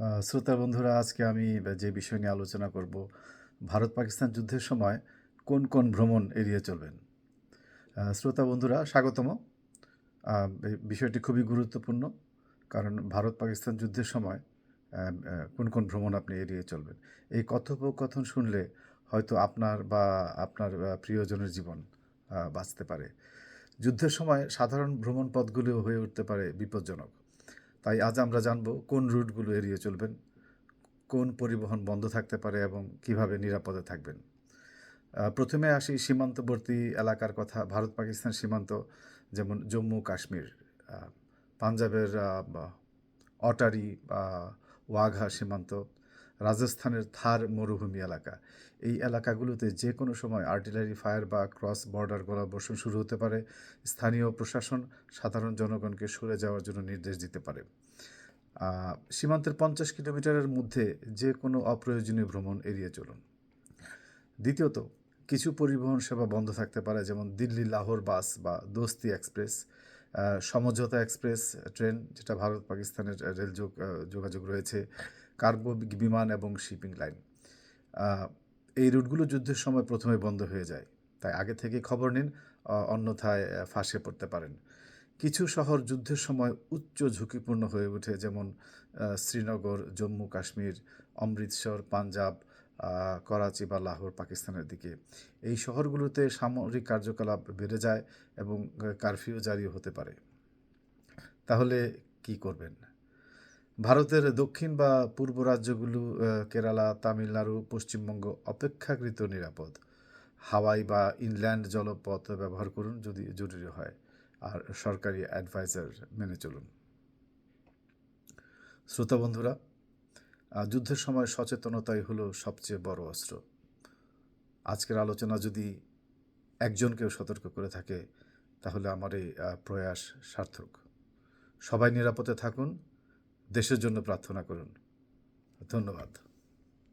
শ্রোতা বন্ধুরা, আজকে আমি যে বিষয় নিয়ে আলোচনা করব ভারত পাকিস্তান যুদ্ধের সময় কোন কোন ভ্রমণ এড়িয়ে চলবেন? শ্রোতা বন্ধুরা, স্বাগতম। বিষয়টি খুবই গুরুত্বপূর্ণ, কারণ ভারত পাকিস্তান যুদ্ধের সময় কোন কোন ভ্রমণ আপনি এড়িয়ে চলবেন? এই কথোপকথন শুনলে হয়তো আপনার বা আপনার প্রিয়জনের জীবন বাঁচতে পারে। যুদ্ধের সময় সাধারণ ভ্রমণ পথগুলিও হয়ে উঠতে পারে বিপজ্জনক। তাই আজ আমরা জানব কোন রুটগুলো এড়িয়ে চলবেন, কোন পরিবহন বন্ধ থাকতে পারে এবং কীভাবে নিরাপদে থাকবেন। প্রথমে আসি সীমান্তবর্তী এলাকার কথা, ভারত পাকিস্তান সীমান্ত, যেমন জম্মু কাশ্মীর। পাঞ্জাবের অটারি বা, ওয়াঘা সীমান্ত। রাজস্থানের থার মরুভূমি এলাকা। এই এলাকাগুলোতে যে কোনো সময় আর্টিলারি, ফায়ার বা ক্রস বর্ডার গোলাবর্ষণ শুরু হতে পারে। স্থানীয় প্রশাসন সাধারণ জনগণকে সরে যাওয়ার জন্য নির্দেশ দিতে পারে। সীমান্তের পঞ্চাশ কিলোমিটারের মধ্যে যে কোনো অপ্রয়োজনীয় ভ্রমণ এড়িয়ে চলুন। দ্বিতীয়ত, কিছু পরিবহন সেবা বন্ধ থাকতে পারে, যেমন দিল্লি লাহোর বাস বা দোস্তি এক্সপ্রেস। সমঝোতা এক্সপ্রেস, ট্রেন, যেটা ভারত পাকিস্তানের রেল যোগ যোগাযোগ রয়েছে। কার্গো বিমান এবং শিপিং লাইন। এই রুটগুলো যুদ্ধের সময় প্রথমে বন্ধ হয়ে যায়। তাই আগে থেকে খবর নিন অন্যথায় ফাঁসে পড়তে পারেন। কিছু শহর যুদ্ধের সময় উচ্চ ঝুঁকিপূর্ণ হয়ে ওঠে, যেমন শ্রীনগর, জম্মু, কাশ্মীর, অমৃতসর, পাঞ্জাব করাচি বা লাহোর, পাকিস্তানের দিকে। এই শহরগুলোতে সামরিক কার্যকলাপ বেড়ে যায় এবং কারফিউ জারি হতে পারে। তাহলে কি করবেন? ভারতের দক্ষিণ বা পূর্ব রাজ্যগুলো কেরালা, তামিলনাড়ু, পশ্চিমবঙ্গ অপেক্ষাকৃত নিরাপদ। হাওয়াই বা ইনল্যান্ড জলপথ ব্যবহার করুন যদি জরুরি হয়, আর সরকারি অ্যাডভাইজার মেনে চলুন। শ্রোতা বন্ধুরা যুদ্ধের সময় সচেতনতাই হলো সবচেয়ে বড় অস্ত্র। আজকের আলোচনা যদি একজনকেও সতর্ক করে থাকে, তাহলে আমার এই প্রয়াস সার্থক। সবাই নিরাপদে থাকুন দেশের জন্য প্রার্থনা করুন। ধন্যবাদ।